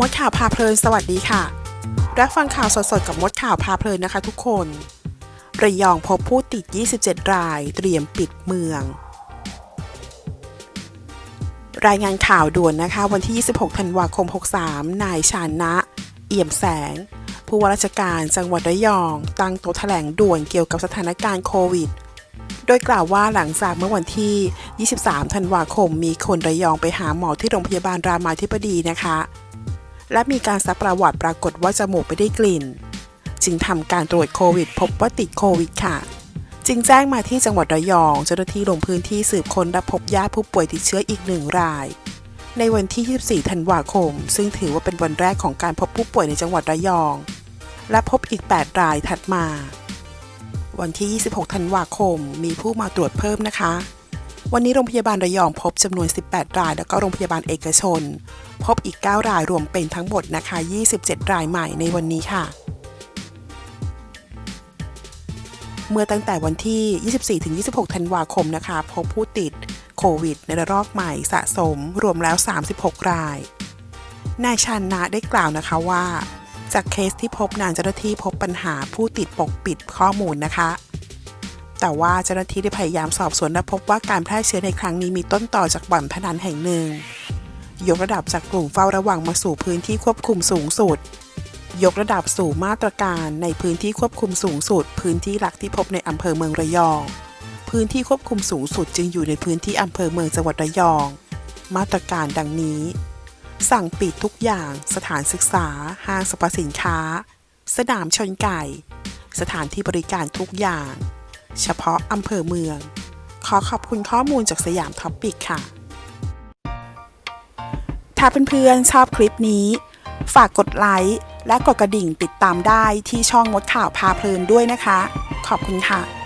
มดข่าวพาเพลินสวัสดีค่ะ รับฟังข่าวสดๆกับมดข่าวพาเพลินนะคะทุกคน ระยองพบผู้ติด 27 รายเตรียมปิดเมือง รายงานข่าวด่วนนะคะ วันที่ 26 ธันวาคม 63 นายชานะ เอี่ยมแสง ผู้ว่าราชการจังหวัดระยอง ตั้งโต๊ะแถลงด่วนเกี่ยวกับสถานการณ์โควิดโดยกล่าวว่าหลังจากเมื่อวันที่ 23 ธันวาคม มีคนระยองไปหาหมอที่โรงพยาบาลรามาธิบดีนะคะ และมีการซักประวัติปรากฏว่าจมูกไปได้กลิ่น จึงทำการตรวจโควิด พบว่าติดโควิดค่ะ จึงแจ้งมาที่จังหวัดระยอง เจ้าหน้าที่ลงพื้นที่สืบค้นและพบญาติผู้ป่วยติดเชื้ออีกหนึ่งราย ในวันที่ 24 ธันวาคม ซึ่งถือว่าเป็นวันแรกของการพบผู้ป่วยในจังหวัดระยอง และพบอีก 8 รายถัดมา วันที่ 26 ธันวาคม มีผู้มาตรวจเพิ่มนะคะ วันนี้โรงพยาบาลระยองพบจำนวน 18 ราย แล้วก็โรงพยาบาลเอกชน พบอีก 9 รายรวมเป็นทั้งหมดนะคะ 27 รายใหม่ในวันนี้ค่ะ เมื่อตั้งแต่วันที่ 24-26 ธันวาคมนะคะ พบผู้ติดโควิดในระลอกใหม่สะสมรวมแล้ว 36 ราย นายชันนะได้กล่าวนะคะว่า จากเคสที่พบนานเจ้าหน้าที่พบปัญหาผู้ติดปกปิดข้อมูลนะคะ แต่ว่าเจ้าหน้าที่ได้พยายามสอบสวนและพบว่าการแพร่เชื้อในครั้งนี้มีต้นต่อจากบ่อนพนันแห่งหนึ่ง ยกระดับจากกลุ่มเฝ้าระวังมาสู่พื้นที่ควบคุมสูงสุด ยกระดับสู่มาตรการในพื้นที่ควบคุมสูงสุด พื้นที่หลักที่พบในอำเภอเมืองระยอง พื้นที่ควบคุมสูงสุดจึงอยู่ในพื้นที่อำเภอเมืองจังหวัดระยอง มาตรการดังนี้ สั่งปิดทุกอย่าง สถานศึกษา ห้างสรรพสินค้า สนามชนไก่ สถานที่บริการทุกอย่าง เฉพาะอำเภอเมือง ขอขอบคุณข้อมูลจากสยามท็อปปิกค่ะ ถ้าเพื่อนๆชอบคลิปนี้ ฝากกดไลค์และกดกระดิ่งติดตามได้ที่ช่องมดข่าวพาเพลินด้วยนะคะ ขอบคุณค่ะ